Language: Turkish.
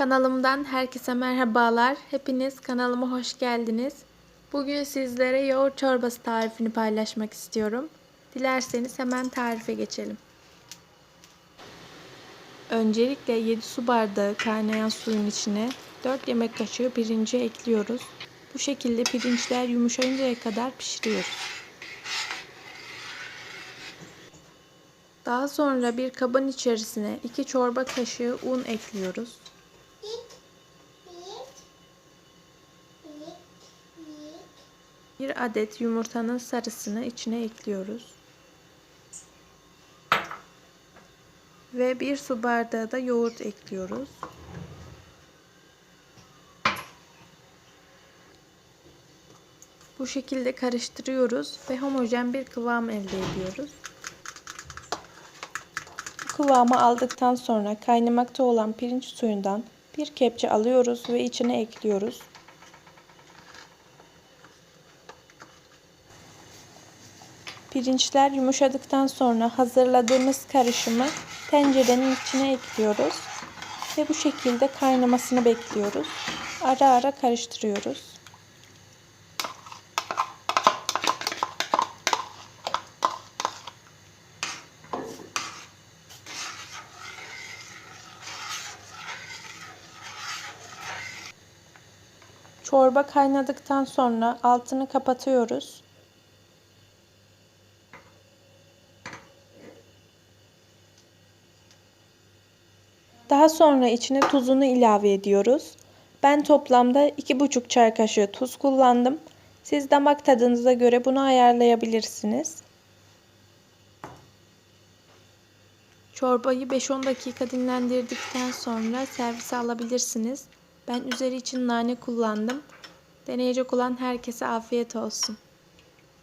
Kanalımdan herkese merhabalar. Hepiniz kanalıma hoş geldiniz. Bugün sizlere yoğurt çorbası tarifini paylaşmak istiyorum. Dilerseniz hemen tarife geçelim. Öncelikle 7 su bardağı kaynayan suyun içine 4 yemek kaşığı pirinci ekliyoruz. Bu şekilde pirinçler yumuşayıncaya kadar pişiriyoruz. Daha sonra bir kabın içerisine 2 çorba kaşığı un ekliyoruz. Bir adet yumurtanın sarısını içine ekliyoruz. Ve bir su bardağı da yoğurt ekliyoruz. Bu şekilde karıştırıyoruz ve homojen bir kıvam elde ediyoruz. Bu kıvamı aldıktan sonra kaynamakta olan pirinç suyundan bir kepçe alıyoruz ve içine ekliyoruz. Pirinçler yumuşadıktan sonra hazırladığımız karışımı tencerenin içine ekliyoruz ve bu şekilde kaynamasını bekliyoruz. Ara ara karıştırıyoruz. Çorba kaynadıktan sonra altını kapatıyoruz. Daha sonra içine tuzunu ilave ediyoruz. Ben toplamda 2,5 çay kaşığı tuz kullandım. Siz damak tadınıza göre bunu ayarlayabilirsiniz. Çorbayı 5-10 dakika dinlendirdikten sonra servise alabilirsiniz. Ben üzeri için nane kullandım. Deneyecek olan herkese afiyet olsun.